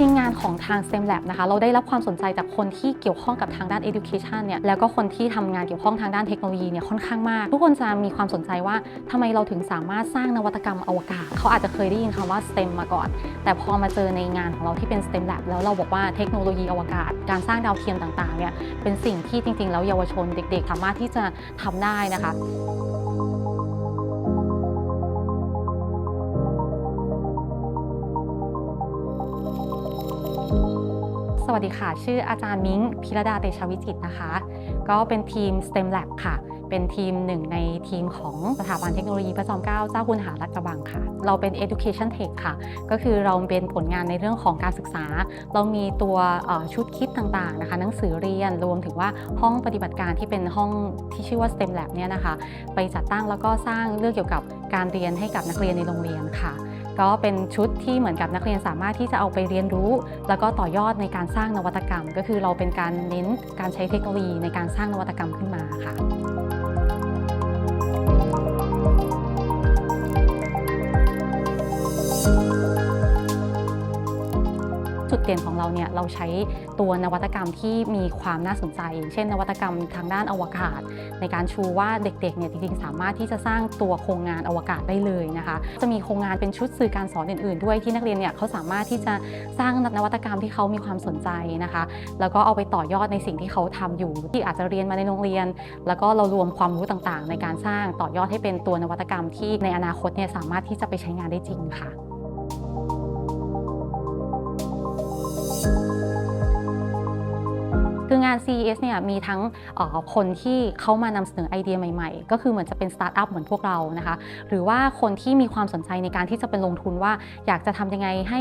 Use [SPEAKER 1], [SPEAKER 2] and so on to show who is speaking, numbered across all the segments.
[SPEAKER 1] จริงงานของทาง STEM Lab นะคะ เราได้รับความสนใจจากคนที่เกี่ยวข้องกับทางด้าน education เนี่ย แล้วก็คนที่ทำงานเกี่ยวข้องทางด้านเทคโนโลยีเนี่ยค่อนข้างมาก ทุกคนจะมีความสนใจว่าทำไมเราถึงสามารถสร้างนวัตกรรมอวกาศ เขาอาจจะเคยได้ยินคำว่า STEM มาก่อน แต่พอมาเจอในงานของเราที่เป็น STEM Lab แล้วเราบอกว่าเทคโนโลยีอวกาศ การสร้างดาวเทียมต่างๆ เนี่ย เป็นสิ่งที่จริงๆ แล้วเยาวชนเด็ก ๆ สามารถที่จะทำได้นะคะ สวัสดีค่ะ ชื่ออาจารย์มิ้งพิรดาเตชะวิจิตนะคะ ก็เป็นทีม STEM Lab ค่ะ เป็นทีมหนึ่งในทีมของสถาบันเทคโนโลยีพระจอมเกล้าเจ้าคุณหารักกระบังค่ะ เราเป็น Education Tech ค่ะ ก็คือเราเป็นผลงานในเรื่องของการศึกษา เรามีตัวชุดคิดต่างๆนะคะหนังสือเรียนรวมถึงว่าห้องปฏิบัติการที่เป็นห้องที่ชื่อว่า STEM Lab เนี่ยนะคะ ไปจัดตั้งแล้วก็สร้างเรื่องเกี่ยวกับการเรียนให้กับนักเรียนในโรงเรียนค่ะ ก็เป็นชุดที่เหมือนกับนักเรียนสามารถที่จะเอาไปเรียนรู้ แล้วก็ต่อยอดในการสร้างนวัตกรรม ก็คือเราเป็นการเน้นการใช้เทคโนโลยีในการสร้างนวัตกรรมขึ้นมาค่ะ เด่นของเราเนี่ยเราใช้ตัวนวัตกรรมที่มีความน่าสนใจ เช่น นวัตกรรมทางด้านอวกาศ ในการชูว่าเด็กๆเนี่ยจริงๆ สามารถที่จะสร้างตัวโครงงานอวกาศได้เลยนะคะจะมีโครงงานเป็นชุดสื่อการสอนอื่น ๆ ด้วยที่นักเรียนเนี่ยเขาสามารถที่จะสร้างนวัตกรรมที่เขามีความสนใจนะคะ แล้วก็เอาไปต่อยอดในสิ่งที่เขาทำอยู่ ที่อาจจะเรียนมาในโรงเรียน แล้วก็เรารวมความรู้ต่างๆ ในการสร้างต่อยอดให้เป็นตัวนวัตกรรมที่ในอนาคตเนี่ยสามารถที่จะไปใช้งานได้จริงค่ะาน CES เนี่ยมีทั้งคนที่เขามานำเสนอไอเดียใหม่ๆ ก็คือเหมือนจะเป็นสตาร์ทอัพเหมือนพวกเรานะคะ หรือว่าคนที่มีความสนใจในการที่จะเป็นลงทุนว่า อยากจะทำยังไงให้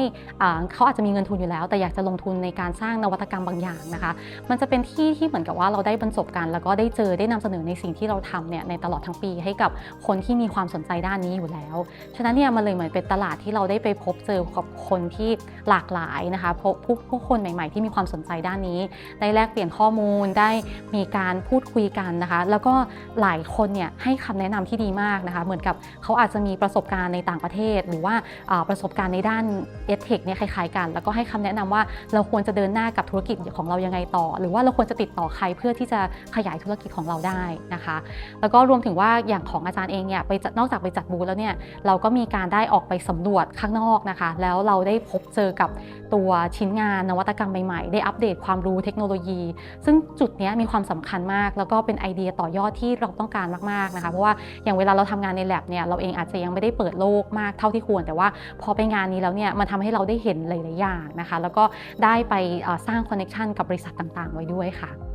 [SPEAKER 1] เขาอาจจะมีเงินทุนอยู่แล้ว แต่อยากจะลงทุนในการสร้างนวัตกรรมบางอย่างนะคะ มันจะเป็นที่ที่เหมือนกับว่าเราได้บรรจบกันแล้วก็ได้เจอได้นำเสนอในสิ่งที่เราทำเนี่ยในตลอดทั้งปีให้กับคนที่มีความสนใจด้านนี้อยู่แล้ว ฉะนั้นเนี่ยมันเลยเหมือนเป็นตลาดที่เราได้ไปพบเจอกับคนที่หลากหลายนะคะพบผู้ผู้คนใหม่ ๆ ที่มีความสนใจด้านนี้ได้แลกเปลี่ยนข้อมูลได้มีการพูดคุยกันนะคะ แล้วก็หลายคนเนี่ยให้คำแนะนำที่ดีมากนะคะ เหมือนกับเขาอาจจะมีประสบการณ์ในต่างประเทศ หรือว่าประสบการณ์ในด้านเอทเทคเนี่ยคล้ายๆกัน แล้วก็ให้คำแนะนำว่าเราควรจะเดินหน้ากับธุรกิจของเรายังไงต่อ หรือว่าเราควรจะติดต่อใครเพื่อที่จะขยายธุรกิจของเราได้นะคะ แล้วก็รวมถึงว่าอย่างของอาจารย์เองเนี่ยไปนอกจากไปจัดบูธแล้วเนี่ยเราก็มีการได้ออกไปสำรวจข้างนอกนะคะ แล้วเราได้พบเจอกับตัวชิ้นงานนวัตกรรมใหม่ๆ ได้อัปเดตความรู้เทคโนโลยีซึ่งจุดนี้มีความสำคัญมาก แล้วก็เป็นไอเดียต่อยอดที่เราต้องการมากๆนะคะ เพราะว่าอย่างเวลาเราทำงานใน lab เนี่ยเราเองอาจจะยังไม่ได้เปิดโลกมากเท่าที่ควร แต่ว่าพอไปงานนี้แล้วเนี่ยมันทำให้เราได้เห็นหลายๆอย่างนะคะ แล้วก็ได้ไปสร้างคอนเน t ชันกับบริษัทต่างๆ ไว้ด้วยค่ะ